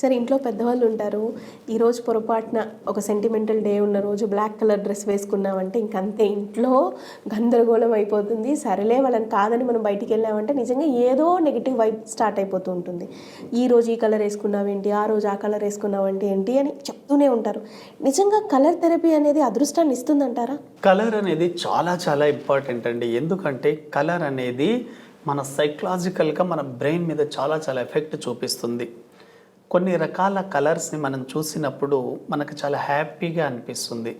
సరే ఇంట్లో పెద్దవాళ్ళు ఉంటారు. ఈరోజు పొరపాటున ఒక సెంటిమెంటల్ డే ఉన్న రోజు బ్లాక్ కలర్ డ్రెస్ వేసుకున్నామంటే ఇంకంతే. ఇంట్లో గందరగోళం అయిపోతుంది. సరేలే వాళ్ళని కాదని మనం బయటికి వెళ్ళామంటే నిజంగా ఏదో నెగిటివ్ వైబ్ స్టార్ట్ అయిపోతూ ఉంటుంది. ఈ రోజు ఈ కలర్ వేసుకున్నావేంటి? ఆ రోజు ఆ కలర్ వేసుకున్నావంటే ఏంటి అని చెప్తూనే ఉంటారు. నిజంగా కలర్ థెరపీ అనేది అదృష్టాన్ని ఇస్తుందంటారా? కలర్ అనేది చాలా చాలా ఇంపార్టెంట్ అండి. ఎందుకంటే కలర్ అనేది మన సైకలాజికల్గా మన బ్రెయిన్ మీద చాలా చాలా ఎఫెక్ట్ చూపిస్తుంది. కొన్ని రకాల కలర్స్ని మనం చూసినప్పుడు మనకు చాలా హ్యాపీగా అనిపిస్తుంది.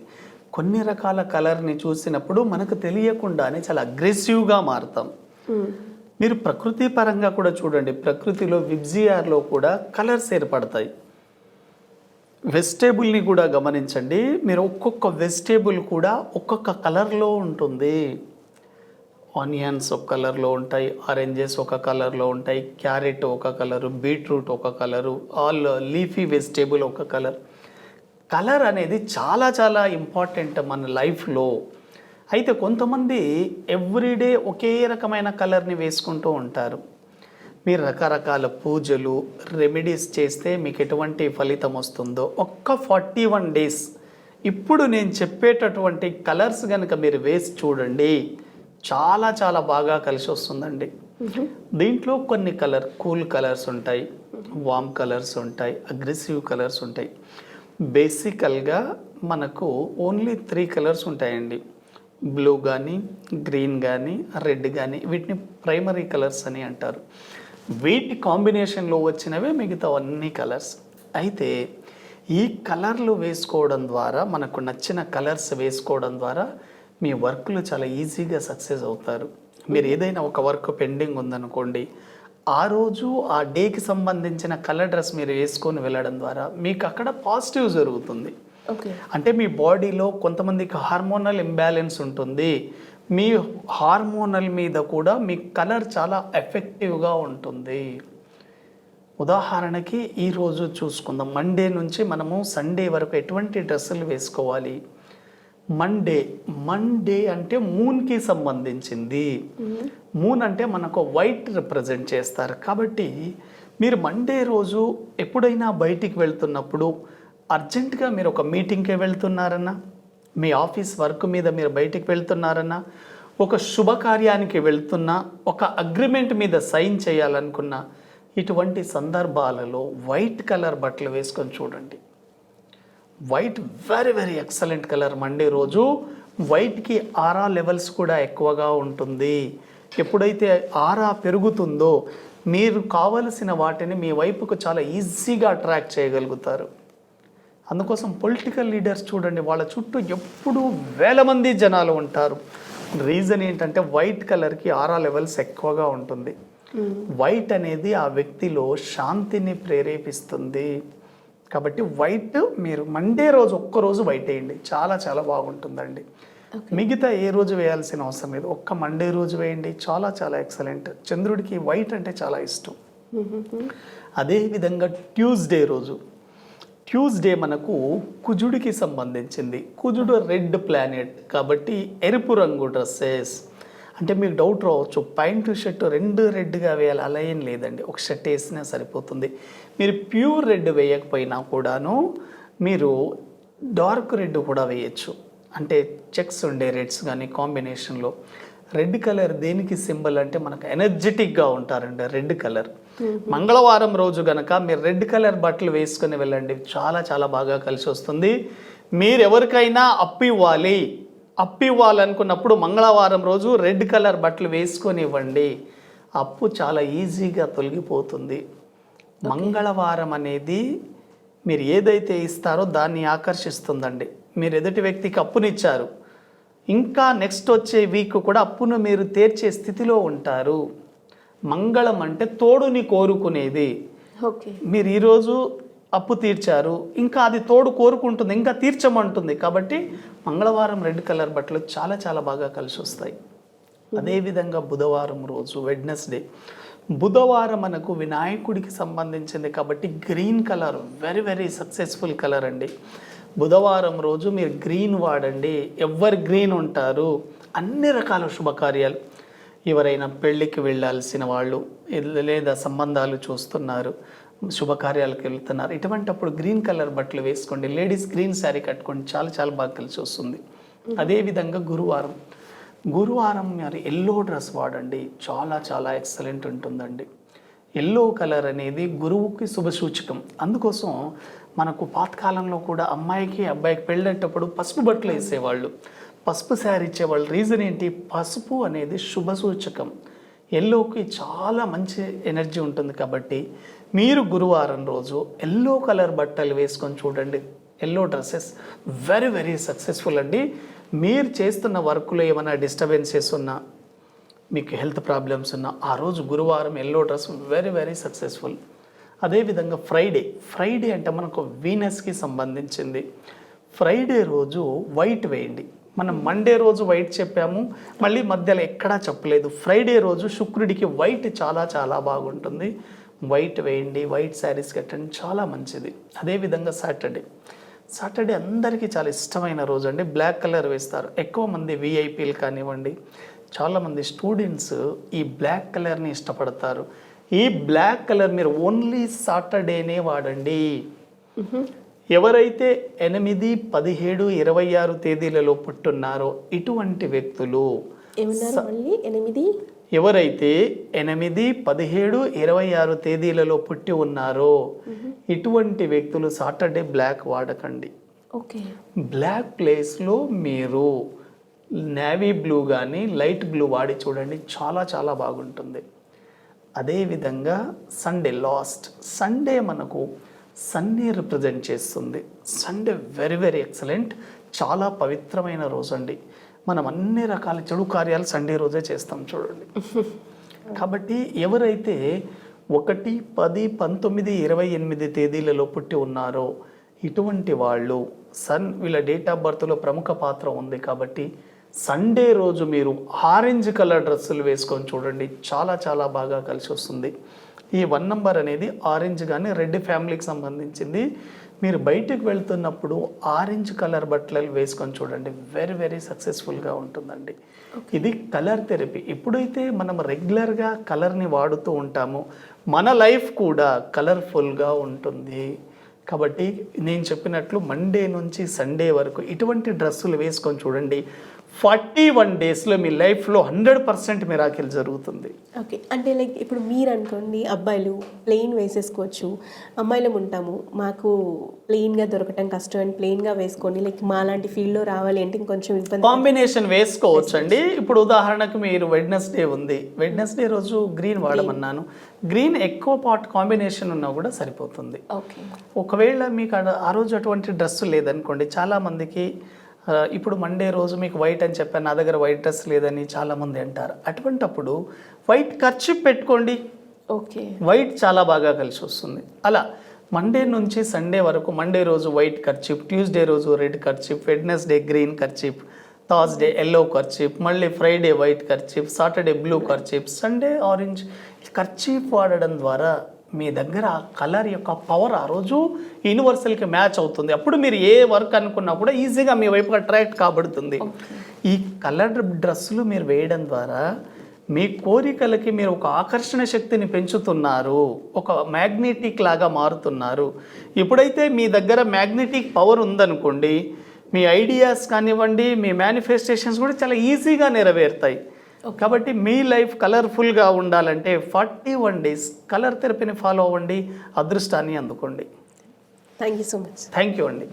కొన్ని రకాల కలర్ని చూసినప్పుడు మనకు తెలియకుండానే చాలా అగ్రెసివ్గా మారుతాం. మీరు ప్రకృతి పరంగా కూడా చూడండి. ప్రకృతిలో విబ్జిఆర్లో కూడా కలర్స్ ఏర్పడతాయి. వెజిటేబుల్ని కూడా గమనించండి. మీరు ఒక్కొక్క వెజిటేబుల్ కూడా ఒక్కొక్క కలర్లో ఉంటుంది. ఆనియన్స్ ఒక కలర్లో ఉంటాయి ఆరెంజెస్ ఒక కలర్లో ఉంటాయి క్యారెట్ ఒక కలరు బీట్రూట్ ఒక కలరు ఆల్ లీఫీ వెజిటేబుల్ ఒక కలర్. కలర్ అనేది చాలా చాలా ఇంపార్టెంట్ మన లైఫ్లో. అయితే కొంతమంది ఎవ్రీడే ఒకే రకమైన కలర్ని వేసుకుంటూ ఉంటారు. మీరు రకరకాల పూజలు రెమెడీస్ చేస్తే మీకు ఎటువంటి ఫలితం వస్తుందో ఒక్క ఫార్టీ వన్ డేస్. ఇప్పుడు నేను చెప్పేటటువంటి కలర్స్ కనుక మీరు వేసి చూడండి. చాలా చాలా బాగా కలిసి వస్తుందండి. దీంట్లో కొన్ని కలర్ కూల్ కలర్స్ ఉంటాయి వామ్ కలర్స్ ఉంటాయి అగ్రెసివ్ కలర్స్ ఉంటాయి. బేసికల్గా మనకు ఓన్లీ త్రీ కలర్స్ ఉంటాయండి. బ్లూ కానీ గ్రీన్ కానీ రెడ్ కానీ వీటిని ప్రైమరీ కలర్స్ అని అంటారు. వీటి కాంబినేషన్లో వచ్చినవే మిగతా అన్ని కలర్స్. అయితే ఈ కలర్లు వేసుకోవడం ద్వారా మనకు నచ్చిన కలర్స్ వేసుకోవడం ద్వారా మీ వర్క్లు చాలా ఈజీగా సక్సెస్ అవుతారు. మీరు ఏదైనా ఒక వర్క్ పెండింగ్ ఉందనుకోండి ఆ రోజు ఆ డేకి సంబంధించిన కలర్ డ్రెస్ మీరు వేసుకొని వెళ్ళడం ద్వారా మీకు అక్కడ పాజిటివ్ జరుగుతుంది. ఓకే. అంటే మీ బాడీలో కొంతమందికి హార్మోనల్ ఇంబ్యాలెన్స్ ఉంటుంది. మీ హార్మోనల్ మీద కూడా మీ కలర్ చాలా ఎఫెక్టివ్గా ఉంటుంది. ఉదాహరణకి ఈరోజు చూసుకుందాం. మండే నుంచి మనము సండే వరకు ఎటువంటి డ్రెస్సులు వేసుకోవాలి? మండే మండే అంటే మూన్కి సంబంధించింది. మూన్ అంటే మనకు వైట్ రిప్రజెంట్ చేస్తారు. కాబట్టి మీరు మండే రోజు ఎప్పుడైనా బయటికి వెళ్తున్నప్పుడు అర్జెంటుగా మీరు ఒక మీటింగ్కి వెళ్తున్నారన్నా? మీ ఆఫీస్ వర్క్ మీద మీరు బయటికి వెళ్తున్నారన్నా? ఒక శుభకార్యానికి వెళ్తున్నా? ఒక అగ్రిమెంట్ మీద సైన్ చేయాలనుకున్నా? ఇటువంటి సందర్భాలలో వైట్ కలర్ బట్టలు వేసుకొని చూడండి. White very very excellent colour Monday రోజు. వైట్కి ఆరా లెవెల్స్ కూడా ఎక్కువగా ఉంటుంది. ఎప్పుడైతే ఆరా పెరుగుతుందో మీరు కావలసిన వాటిని మీ వైపుకు చాలా ఈజీగా అట్రాక్ట్ చేయగలుగుతారు. అందుకోసం పొలిటికల్ లీడర్స్ చూడండి వాళ్ళ చుట్టూ ఎప్పుడూ వేల మంది జనాలు ఉంటారు. రీజన్ ఏంటంటే వైట్ కలర్కి ఆరా లెవెల్స్ ఎక్కువగా ఉంటుంది. వైట్ అనేది ఆ వ్యక్తిలో శాంతిని ప్రేరేపిస్తుంది. కాబట్టి వైట్ మీరు మండే రోజు ఒక్క రోజు వైట్ వేయండి. చాలా చాలా బాగుంటుందండి. మిగతా ఏ రోజు వేయాల్సిన అవసరం లేదు. ఒక్క మండే రోజు వేయండి. చాలా చాలా ఎక్సలెంట్. చంద్రుడికి వైట్ అంటే చాలా ఇష్టం. అదేవిధంగా ట్యూస్డే రోజు. ట్యూస్డే మనకు కుజుడికి సంబంధించింది. కుజుడు రెడ్ ప్లానెట్ కాబట్టి ఎరుపు రంగు డ్రెస్సెస్ అంటే మీకు డౌట్ రావచ్చు. ప్యాంటు షర్ట్ రెండు రెడ్గా వేయాలి. అలా ఏం లేదండి. ఒక షర్ట్ వేసినా సరిపోతుంది. మీరు ప్యూర్ రెడ్ వేయకపోయినా కూడాను మీరు డార్క్ రెడ్ కూడా వేయచ్చు. అంటే చెక్స్ ఉండే రెడ్స్ కానీ కాంబినేషన్లో రెడ్ కలర్ దేనికి సింబల్ అంటే మనకు ఎనర్జెటిక్గా ఉంటారండి రెడ్ కలర్ మంగళవారం రోజు గనక మీరు రెడ్ కలర్ బట్టలు వేసుకొని వెళ్ళండి. చాలా చాలా బాగా కలిసి వస్తుంది. మీరు ఎవరికైనా అప్పు ఇవ్వాలి అప్పు ఇవ్వాలనుకున్నప్పుడు మంగళవారం రోజు రెడ్ కలర్ బట్టలు వేసుకొని ఇవ్వండి అప్పు చాలా ఈజీగా తొలగిపోతుంది. మంగళవారం అనేది మీరు ఏదైతే ఇస్తారో దాన్ని ఆకర్షిస్తుందండి. మీరు ఎదుటి వ్యక్తికి అప్పునిచ్చారు. ఇంకా నెక్స్ట్ వచ్చే వీక్ కూడా అప్పును మీరు తీర్చే స్థితిలో ఉంటారు. మంగళం అంటే తోడుని కోరుకునేది. ఓకే. మీరు ఈరోజు అప్పు తీర్చారు. ఇంకా అది తోడు కోరుకుంటుంది ఇంకా తీర్చమంటుంది. కాబట్టి మంగళవారం రెడ్ కలర్ బట్టలు చాలా చాలా బాగా కలిసి వస్తాయి అదేవిధంగా బుధవారం రోజు వెడ్నెస్డే. బుధవారం మనకు వినాయకుడికి సంబంధించింది కాబట్టి green colour very very successful colour అండి. బుధవారం రోజు మీరు గ్రీన్ వాడండి ఎవరు గ్రీన్ ఉంటారు అన్ని రకాల శుభకార్యాలు. ఎవరైనా పెళ్ళికి వెళ్ళాల్సిన వాళ్ళు లేదా సంబంధాలు చూస్తున్నారు శుభకార్యాలకు వెళ్తున్నారు. ఇటువంటప్పుడు గ్రీన్ కలర్ బట్టలు వేసుకోండి. లేడీస్ గ్రీన్ శారీ కట్టుకోండి. చాలా చాలా బాగా కలిసి వస్తుంది. అదేవిధంగా గురువారం. గురువారం మరి ఎల్లో డ్రెస్ వాడండి. చాలా చాలా ఎక్సలెంట్ ఉంటుందండి. ఎల్లో కలర్ అనేది గురువుకి శుభసూచకం అందుకోసం మనకు పాతకాలంలో కూడా అమ్మాయికి అబ్బాయికి పెళ్ళేటప్పుడు పసుపు బట్టలు వేసేవాళ్ళు. పసుపు శారీ ఇచ్చేవాళ్ళు. రీజన్ ఏంటి? పసుపు అనేది శుభసూచకం ఎల్లోకి చాలా మంచి ఎనర్జీ ఉంటుంది కాబట్టి మీరు గురువారం రోజు ఎల్లో కలర్ బట్టలు వేసుకొని చూడండి. Yellow dresses very very successful అండి. మీరు చేస్తున్న వర్క్లో ఏమైనా డిస్టర్బెన్సెస్ ఉన్నా మీకు హెల్త్ ప్రాబ్లమ్స్ ఉన్నా ఆ రోజు గురువారం yellow dress very very successful అదేవిధంగా ఫ్రైడే ఫ్రైడే అంటే మనకు వీనస్కి సంబంధించింది. ఫ్రైడే రోజు వైట్ వేయండి. మనం మండే రోజు వైట్ చెప్పాము మళ్ళీ మధ్యలో ఎక్కడా చెప్పలేదు. ఫ్రైడే రోజు శుక్రుడికి వైట్ చాలా చాలా బాగుంటుంది. వైట్ వేయండి వైట్ శారీస్ కట్టండి చాలా మంచిది. అదేవిధంగా సాటర్డే. సాటర్డే అందరికీ చాలా ఇష్టమైన రోజు అండి. బ్లాక్ కలర్ వేస్తారు. ఎక్కువ మంది విఐపీలు కానివ్వండి చాలామంది స్టూడెంట్స్ ఈ బ్లాక్ కలర్ని ఇష్టపడతారు. ఈ బ్లాక్ కలర్ మీరు ఓన్లీ సాటర్డేనే వాడండి. ఎవరైతే ఎనిమిది పదిహేడు ఇరవై ఆరు తేదీలలో పుట్టున్నారో ఇటువంటి వ్యక్తులు ఎనిమిది ఎవరైతే ఎనిమిది పదిహేడు ఇరవై ఆరు తేదీలలో పుట్టి ఉన్నారో ఇటువంటి వ్యక్తులు సాటర్డే బ్లాక్ వాడకండి. ఓకే. బ్లాక్ ప్లేస్లో మీరు నేవీ బ్లూ కానీ లైట్ బ్లూ వాడి చూడండి చాలా చాలా బాగుంటుంది. అదేవిధంగా సండే లాస్ట్ సండే మనకు సన్నీ రిప్రజెంట్ చేస్తుంది. సండే వెరీ వెరీ ఎక్సలెంట్ చాలా పవిత్రమైన రోజు అండి మనం అన్ని రకాల చెడు కార్యాలు సండే రోజే చేస్తాం చూడండి. కాబట్టి ఎవరైతే ఒకటి పది పంతొమ్మిది ఇరవై ఎనిమిది తేదీలలో పుట్టి ఉన్నారో ఇటువంటి వాళ్ళు సన్ వీళ్ళ డేట్ ఆఫ్ బర్త్లో ప్రముఖ పాత్ర ఉంది కాబట్టి సండే రోజు మీరు ఆరెంజ్ కలర్ డ్రెస్సులు వేసుకొని చూడండి. చాలా చాలా బాగా కలిసి వస్తుంది. ఈ వన్ నంబర్ అనేది ఆరెంజ్ కానీ రెడ్ ఫ్యామిలీకి సంబంధించింది. మీరు బయటకు వెళ్తున్నప్పుడు ఆరెంజ్ కలర్ బట్టలు వేసుకొని చూడండి. వెరీ వెరీ సక్సెస్ఫుల్గా ఉంటుందండి. ఇది కలర్ థెరపీ. ఎప్పుడైతే మనం రెగ్యులర్గా కలర్ని వాడుతూ ఉంటామో. మన లైఫ్ కూడా కలర్ఫుల్గా ఉంటుంది. కాబట్టి నేను చెప్పినట్లు మండే నుంచి సండే వరకు ఇటువంటి డ్రెస్సులు వేసుకొని చూడండి. ఫార్టీ వన్ డేస్లో మీ లైఫ్లో హండ్రెడ్ పర్సెంట్ మిరాకిల్ జరుగుతుంది. ఓకే అంటే లైక్ ఇప్పుడు మీరు అనుకోండి అబ్బాయిలు ప్లెయిన్ వేసేసుకోవచ్చు. అమ్మాయిలం ఉంటాము మాకు ప్లెయిన్గా దొరకటం కష్టం అని ప్లెయిన్గా వేసుకొని లైక్ మా లాంటి ఫీల్డ్లో రావాలి అంటే ఇంకొంచెం ఇబ్బంది కాంబినేషన్ వేసుకోవచ్చు అండి ఇప్పుడు ఉదాహరణకు మీరు వెడ్నెస్డే ఉంది. వెడ్నెస్డే రోజు గ్రీన్ వాడమన్నాను. గ్రీన్ ఎక్కువ పార్ట్ కాంబినేషన్ ఉన్నా కూడా సరిపోతుంది. ఓకే ఒకవేళ మీకు అడ- ఆ రోజు అటువంటి డ్రెస్ లేదనుకోండి చాలా మందికి ఆ, ఇప్పుడు మండే రోజు మీకు వైట్ అని చెప్పాను నా దగ్గర వైట్ డ్రెస్ లేదని చాలా మంది అంటారు. అటువంటప్పుడు వైట్ ఖర్చు పెట్టుకోండి. ఓకే. వైట్ చాలా బాగా కలిసి వస్తుంది. అలా మండే నుంచి సండే వరకు మండే రోజు వైట్ కర్చిప్ ట్యూస్డే రోజు red kerchief Wednesday green kerchief Thursday yellow kerchief మళ్ళీ Friday white kerchief Saturday blue kerchief Sunday orange kerchief వాడడం ద్వారా మీ దగ్గర ఆ కలర్ యొక్క పవర్ ఆ రోజు యూనివర్సల్కి మ్యాచ్ అవుతుంది. అప్పుడు మీరు ఏ వర్క్ అనుకున్నా కూడా ఈజీగా మీ వైపు అట్రాక్ట్ కాబడుతుంది. ఈ కలర్ డ్రెస్సులు మీరు వేయడం ద్వారా మీ కోరికలకి మీరు ఒక ఆకర్షణ శక్తిని పెంచుతున్నారు. ఒక మ్యాగ్నెటిక్ లాగా మారుతున్నారు. ఎప్పుడైతే మీ దగ్గర మ్యాగ్నెటిక్ పవర్ ఉందనుకోండి మీ ఐడియాస్ కానివ్వండి మీ మేనిఫెస్టేషన్స్ కూడా చాలా ఈజీగా నెరవేరుతాయి. కాబట్టి మీ లైఫ్ కలర్ఫుల్గా ఉండాలంటే ఫార్టీ వన్ డేస్ కలర్ థెరపీని ఫాలో అవ్వండి అదృష్టాన్ని అందుకోండి. Thank you so much thank you అండి.